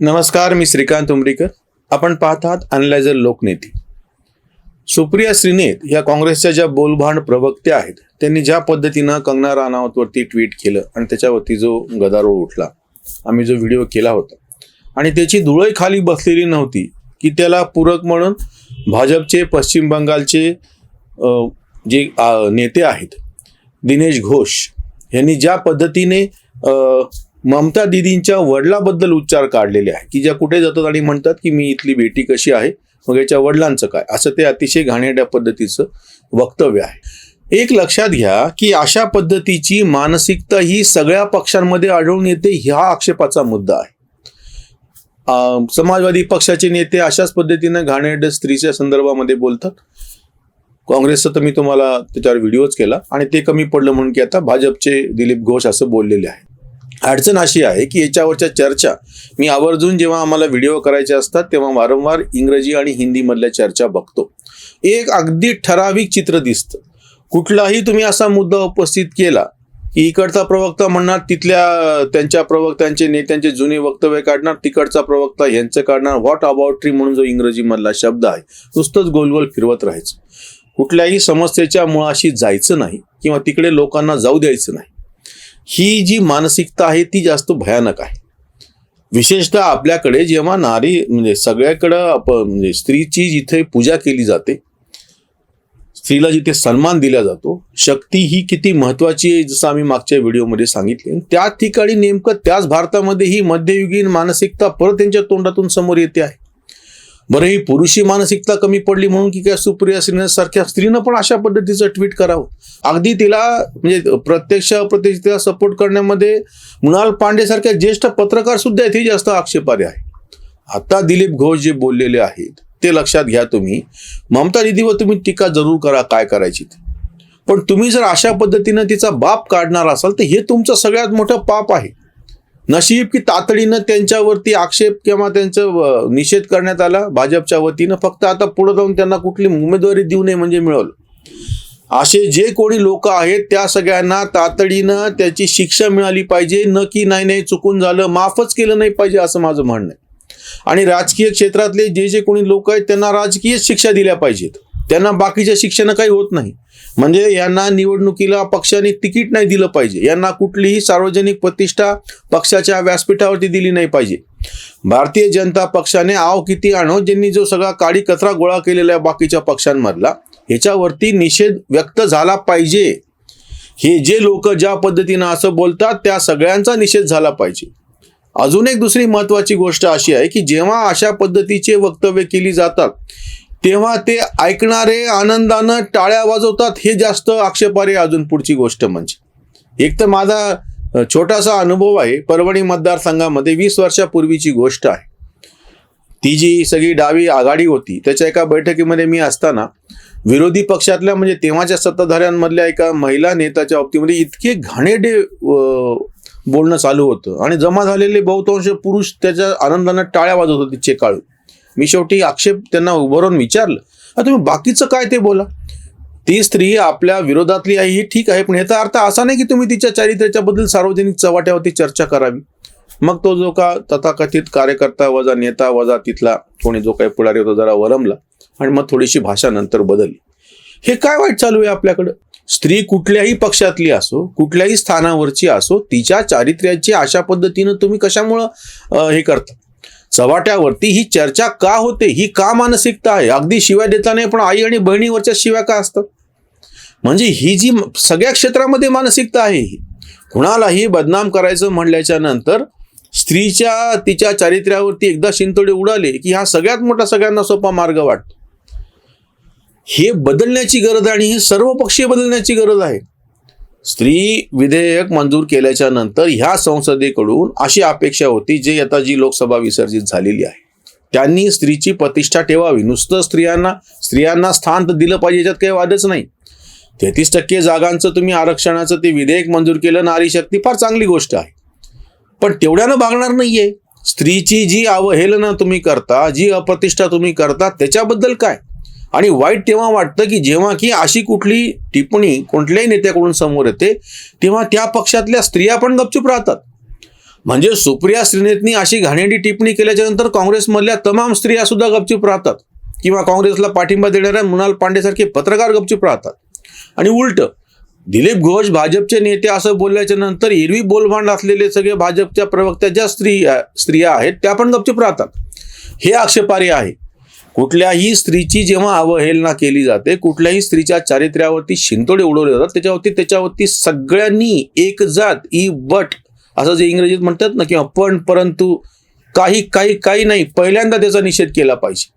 नमस्कार मी श्रीकांत उमरीकर. आपण पाहत आहात अनलायझर लोकनेते. सुप्रिया श्रीनेत या काँग्रेसच्या ज्या बोलभांड प्रवक्त्या आहेत त्यांनी ज्या पद्धतीनं कंगना राणावतवरती ट्विट केलं आणि त्याच्यावरती जो गदारोळ उठला आम्ही जो व्हिडिओ केला होता. आणि त्याची धुळई खाली बसलेली नव्हती की त्याला पूरक म्हणून भाजपचे पश्चिम बंगालचे जे नेते आहेत दिनेश घोष यांनी ज्या पद्धतीने ममता दिदींच्या वडिलाबद्दल उच्चार काढलेले आहे. की ज्या कुठे जातात आणि म्हणतात की मी इथली बेटी कशी आहे मग याच्या वडिलांचं काय? असं ते अतिशय घाणेरड्या पद्धतीचं वक्तव्य आहे. एक लक्षात घ्या की अशा पद्धतीची मानसिकता ही सगळ्या पक्षांमध्ये आढळून येते ह्या आक्षेपाचा मुद्दा आहे. समाजवादी पक्षाचे नेते अशाच पद्धतीनं घाणेरड्या स्त्रीच्या संदर्भामध्ये बोलतात. काँग्रेसचं तर मी तुम्हाला त्याच्यावर व्हिडिओच केला आणि ते कमी पडलं म्हणून की आता भाजपचे दिलीप घोष असं बोललेले आहे अडचण अशी आहे की याच्यावरच्या चर्चा मी आवर्जून जेव्हा आम्हाला व्हिडिओ करायचे असतात तेव्हा वारंवार इंग्रजी आणि हिंदीमधल्या चर्चा बघतो. एक अगदी ठराविक चित्र दिसतं. कुठलाही तुम्ही असा मुद्दा उपस्थित केला की इकडचा प्रवक्ता म्हणणार तिथल्या त्यांच्या प्रवक्त्यांचे नेत्यांचे जुने वक्तव्य काढणार तिकडचा प्रवक्ता यांचं काढणार व्हॉट अबाउट ट्री म्हणून जो इंग्रजीमधला शब्द आहे नुसतंच गोल गोल फिरवत राहायचं. कुठल्याही समस्येच्या मुळाशी जायचं नाही किंवा तिकडे लोकांना जाऊ द्यायचं नाही. ही जी मानसिकता आहे ती जास्त भयानक आहे. विशेषतः आपल्याकडे जेव्हा नारी म्हणजे सगळ्याकडं म्हणजे स्त्रीची जिथे पूजा केली जाते स्त्रीला जिथे सन्मान दिला जातो शक्ती ही किती महत्वाची आहे जसं आम्ही मागच्या व्हिडिओमध्ये सांगितले. त्या ठिकाणी नेमकं त्याच भारतामध्ये ही मध्ययुगीन मानसिकता परत त्यांच्या तोंडातून समोर येते आहे. बरं ही पुरुषी मानसिकता कमी पडली म्हणून की काय सुप्रिया सिन्हा सारख्या स्त्रीनं पण अशा पद्धतीचं ट्विट करावं? अगदी तिला म्हणजे प्रत्यक्ष अप्रत्यक्ष तिला सपोर्ट करण्यामध्ये मृणाल पांडे सारख्या ज्येष्ठ पत्रकार सुद्धा इथे जास्त आक्षेपार्ह आहे. आता दिलीप घोष जे बोललेले आहेत ते लक्षात घ्या तुम्ही. ममता दिदीवर तुम्ही टीका जरूर करा काय करायची ते. पण तुम्ही जर अशा पद्धतीनं तिचा बाप काढणार असाल तर हे तुमचं सगळ्यात मोठं पाप आहे. नशीब की तातडीनं त्यांच्यावरती आक्षेप किंवा त्यांचं निषेध करण्यात आला. भाजपच्या वतीनं फक्त आता पुढे जाऊन त्यांना कुठली उमेदवारी देऊ नये म्हणजे मिळवलं. असे जे कोणी लोक आहेत त्या सगळ्यांना तातडीनं त्याची शिक्षा मिळाली पाहिजे. न की नाही नाही चुकून झालं माफच केलं नाही पाहिजे असं माझं म्हणणं आहे. आणि राजकीय क्षेत्रातले जे जे कोणी लोक आहेत त्यांना राजकीय शिक्षा दिल्या पाहिजेत. त्यांना बाकीच्या शिक्षण काही होत नाही. म्हणजे यांना निवडणुकीला पक्षाने तिकीट नाही दिलं पाहिजे. यांना कुठलीही सार्वजनिक प्रतिष्ठा पक्षाच्या व्यासपीठावरती दिली नाही पाहिजे. भारतीय जनता पक्षाने आव किती आणो ज्यांनी जो सगळा काळी कचरा गोळा केलेला आहे बाकीच्या पक्षांमधला ह्याच्यावरती निषेध व्यक्त झाला पाहिजे. हे जे लोक ज्या पद्धतीनं असं बोलतात त्या सगळ्यांचा निषेध झाला पाहिजे. अजून एक दुसरी महत्वाची गोष्ट अशी आहे की जेव्हा अशा पद्धतीचे वक्तव्य केली जातात तेव्हा ते ऐकणारे आनंदानं टाळ्या वाजवतात हे जास्त आक्षेपारे अजून पुढची गोष्ट म्हणजे. एक तर माझा छोटासा अनुभव आहे परभणी मतदारसंघामध्ये वीस वर्षापूर्वीची गोष्ट आहे. ती जी सगळी डावी आघाडी होती त्याच्या एका बैठकीमध्ये मी असताना विरोधी पक्षातल्या म्हणजे तेव्हाच्या सत्ताधाऱ्यांमधल्या एका महिला नेत्याच्या बाबतीमध्ये इतके घाणेडे बोलणं चालू होतं. आणि जमा झालेले बहुतांश पुरुष त्याच्या आनंदानं टाळ्या वाजवत होते चेकाळू मी शेवटी आक्षेप त्यांना उभारून विचारलं तुम्ही बाकीचं काय ते बोला? ती स्त्री आपल्या विरोधातली आहे ही ठीक आहे पण याचा अर्थ असा नाही की तुम्ही तिच्या चारित्र्याच्याबद्दल सार्वजनिक चव्हाट्यावरती चर्चा करावी. मग तो जो का तथाकथित कार्यकर्ता वजा नेता वजा तिथला कोणी जो काही पुढारी होता जरा वरमला आणि मग थोडीशी भाषा नंतर बदलली. हे काय वाईट चालू आहे आपल्याकडं? स्त्री कुठल्याही पक्षातली असो कुठल्याही स्थानावरची असो तिच्या चारित्र्याची अशा पद्धतीनं तुम्ही कशामुळं हे करता? चव्हाट्यावरती ही चर्चा का होते? ही का मानसिकता आहे? अगदी शिव्या देता नाही पण आई आणि बहिणीवरच्या शिव्या का असतात? म्हणजे ही जी सगळ्या क्षेत्रामध्ये मानसिकता आहे ही कुणालाही बदनाम करायचं म्हणल्याच्या नंतर स्त्रीच्या तिच्या चारित्र्यावरती एकदा शिंतोडे उडाले की हा सगळ्यात मोठा सगळ्यांना सोपा मार्ग वाटतो हे बदलण्याची गरज आणि हे सर्व पक्षीय बदलण्याची गरज आहे. स्त्री विधेयक मंजूर केल्याच्यानंतर ह्या संसदेकडून अशी अपेक्षा होती जे आता जी लोकसभा विसर्जित झालेली आहे. त्यांनी स्त्रीची प्रतिष्ठा ठेवावी. नुसतं स्त्रियांना स्त्रियांना स्थान तर दिलं पाहिजे याच्यात काही वादच नाही. तेहतीस टक्के जागांचं तुम्ही आरक्षणाचं ते विधेयक मंजूर केलं नारी शक्ती फार चांगली गोष्ट आहे. पण तेवढ्यानं भागणार नाहीये. स्त्रीची जी अवहेलना तुम्ही करता जी अप्रतिष्ठा तुम्ही करता त्याच्याबद्दल काय? आणि वाईट तेव्हा वाटतं की जेव्हा की अशी कुठली टिप्पणी कोणत्याही नेत्याकडून समोर येते तेव्हा त्या पक्षातल्या स्त्रिया पण गपचूप राहतात. म्हणजे सुप्रिया श्रीनेतनी अशी घाणेरडी टिप्पणी केल्याच्यानंतर काँग्रेसमधल्या तमाम स्त्रिया सुद्धा गपचूप राहतात. किंवा काँग्रेसला पाठिंबा देणाऱ्या मृणाल पांडेसारखे पत्रकार गपचूप राहतात. आणि उलट दिलीप घोष भाजपचे नेते असं बोलल्याच्या नंतर एरवी बोलभांड असलेले सगळे भाजपच्या प्रवक्त्या ज्या स्त्री स्त्रिया आहेत त्या पण गपचूप राहतात. हे आक्षेपार्ह आहे. कुठल्याही स्त्रीची जेव्हा अवहेलना केली जाते कुठल्याही स्त्रीच्या चारित्र्यावरती शिंतोडे उडवले जातात त्याच्यावरती त्याच्यावरती सगळ्यांनी एक जात ई बट असं जे इंग्रजीत म्हणतात ना किंवा पण परंतु काही काही काही नाही पहिल्यांदा त्याचा निषेध केला पाहिजे.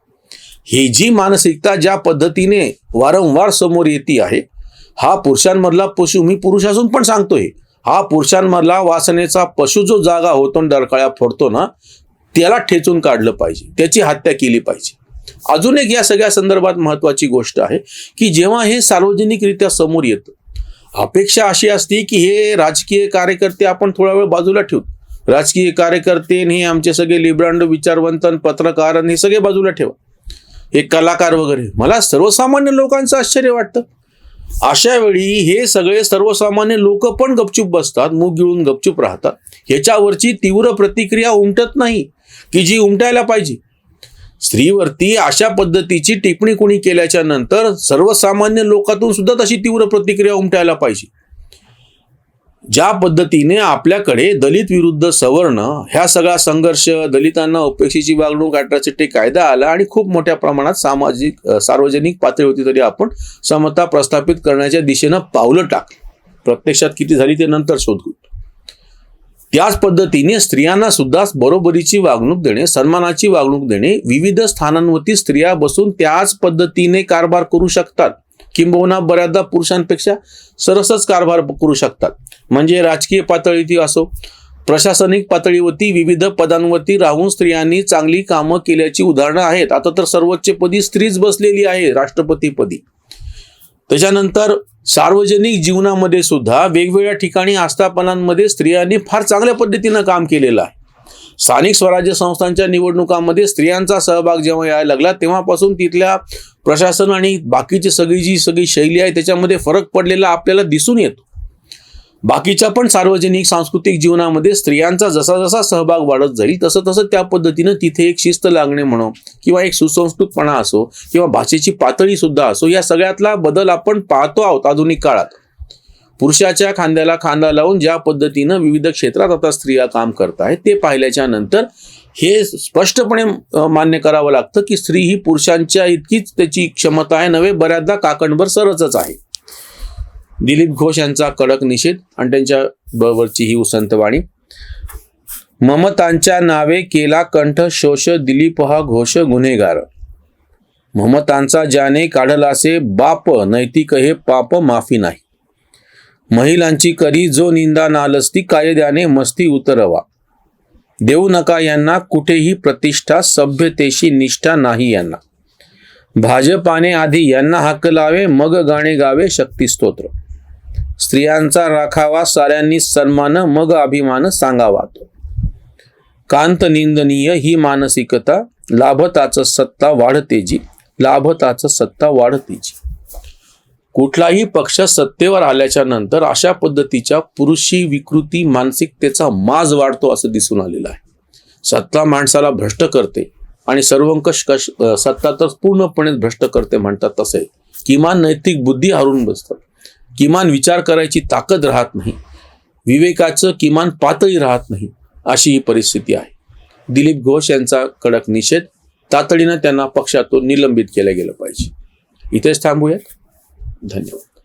ही जी मानसिकता ज्या पद्धतीने वारंवार समोर येते आहे हा पुरुषांमधला पशु मी पुरुष असून पण सांगतोय हा पुरुषांमधला वासनेचा पशु जो जागा होतो आणि डरकाळ्या फोडतो ना त्याला ठेचून काढलं पाहिजे त्याची हत्या केली पाहिजे. अजून एक या सगळ्या संदर्भात महत्वाची गोष्ट आहे की जेव्हा हे सार्वजनिकरित्या समोर येतं अपेक्षा अशी असते की हे राजकीय कार्यकर्ते आपण थोडा वेळ बाजूला ठेवू. राजकीय कार्यकर्ते हे आमचे सगळे लिब्रांड विचारवंत पत्रकार हे सगळे बाजूला ठेवा. हे कलाकार वगैरे. मला सर्वसामान्य लोकांचं आश्चर्य वाटतं. अशा वेळी हे सगळे सर्वसामान्य लोक पण गपचूप बसतात मूग गिळून गपचूप राहतात. ह्याच्यावरची तीव्र प्रतिक्रिया उमटत नाही की जी उमटायला पाहिजे. स्त्रीवरती अशा पद्धतीची टिप्पणी कोणी केल्याच्यानंतर सर्वसामान्य लोकातून सुद्धा तशी तीव्र प्रतिक्रिया उमटायला पाहिजे. ज्या पद्धतीने आपल्याकडे दलित विरुद्ध सवर्ण ह्या सगळा संघर्ष दलितांना उपेक्षेची वागणूक अट्रॉसिटी कायदा आला आणि खूप मोठ्या प्रमाणात सामाजिक सार्वजनिक पातळीवरती तरी आपण समता प्रस्थापित करण्याच्या दिशेनं पावलं टाक प्रत्यक्षात किती झाली ते नंतर शोधू. त्याच पद्धतीने स्त्रियांना सुद्धा बरोबरीची वागणूक देणे सन्मानाची वागणूक देणे विविध स्थानांवरती स्त्रिया बसून त्याच पद्धतीने कारभार करू शकतात. किंबहुना बऱ्याचदा पुरुषांपेक्षा सरसच कारभार करू शकतात. म्हणजे राजकीय पातळीवरती असो प्रशासनिक पातळीवरती विविध पदांवरती राहून स्त्रियांनी चांगली कामं केल्याची उदाहरणं आहेत. आता तर सर्वोच्च पदी स्त्रीच बसलेली आहे राष्ट्रपतीपदी त्याच्यानंतर सार्वजनिक जीवनामध्ये सुद्धा वेगवेगळ्या ठिकाणी आस्थापनांमध्ये स्त्रियांनी फार चांगल्या पद्धतीनं काम केलेलं आहे. स्थानिक स्वराज्य संस्थांच्या निवडणुकांमध्ये स्त्रियांचा सहभाग जेव्हा यायला लागला तेव्हापासून तिथल्या प्रशासन आणि बाकीची सगळी जी सगळी शैली आहे त्याच्यामध्ये फरक पडलेला आपल्याला दिसून येतो. बाकीच्या पण सार्वजनिक सांस्कृतिक जीवनामध्ये स्त्रियांचा जसा जसा सहभाग वाढत जाईल तसं तसं त्या पद्धतीनं तिथे एक शिस्त लागणे म्हणो किंवा एक सुसंस्कृतपणा असो किंवा भाषेची पातळी सुद्धा असो या सगळ्यातला बदल आपण पाहतो आहोत आधुनिक काळात. पुरुषाच्या खांद्याला खांदा लावून ज्या पद्धतीनं विविध क्षेत्रात आता स्त्रिया काम करत आहेत ते पाहिल्याच्या नंतर हे स्पष्टपणे मान्य करावं लागतं की स्त्री ही पुरुषांच्या इतकीच त्याची क्षमता आहे नव्हे बऱ्याचदा काकणभर सरसच आहे. दिलीप घोष यांचा कडक निषेध आणि त्यांच्या बरोबरची ही उसंतवाणी ममतांच्या नावे केला कंठ शोष दिलीप हा घोष गुन्हेगार. ममतांचा ज्याने काढलासे बाप नैतिक हे पाप माफी नाही. महिलांची करी जो निंदा नालस्ती कायद्याने मस्ती उतरवा. देऊ नका यांना कुठेही प्रतिष्ठा सभ्यतेशी निष्ठा नाही यांना. भाजपाने आधी यांना हक्क लावे मग गाणे गावे शक्तिस्तोत्र. स्त्रियांचा राखावा साऱ्यांनी सन्मान मग अभिमान सांगावा तो. कांत निंदनीय ही मानसिकता लाभताच सत्ता वाढते जी. लाभताच सत्ता वाढतेजी कुठलाही पक्ष सत्तेवर आल्याच्यानंतर अशा पद्धतीच्या पुरुषी विकृती मानसिकतेचा माज वाढतो असं दिसून आलेलं आहे. सत्ता माणसाला भ्रष्ट करते आणि सर्वंकष कश सत्ता तर पूर्णपणे भ्रष्ट करते म्हणतात तसे. किमान नैतिक बुद्धी हरून बसतात. किमान विचार करायची ताकद राहत नाही. विवेकाचं किमान पातळी राहत नाही अशी ही परिस्थिती आहे. दिलीप घोष यांचा कडक निषेध तातडीनं त्यांना पक्षातून निलंबित केलं गेलं पाहिजे. इथेच थांबूयात. धन्यवाद.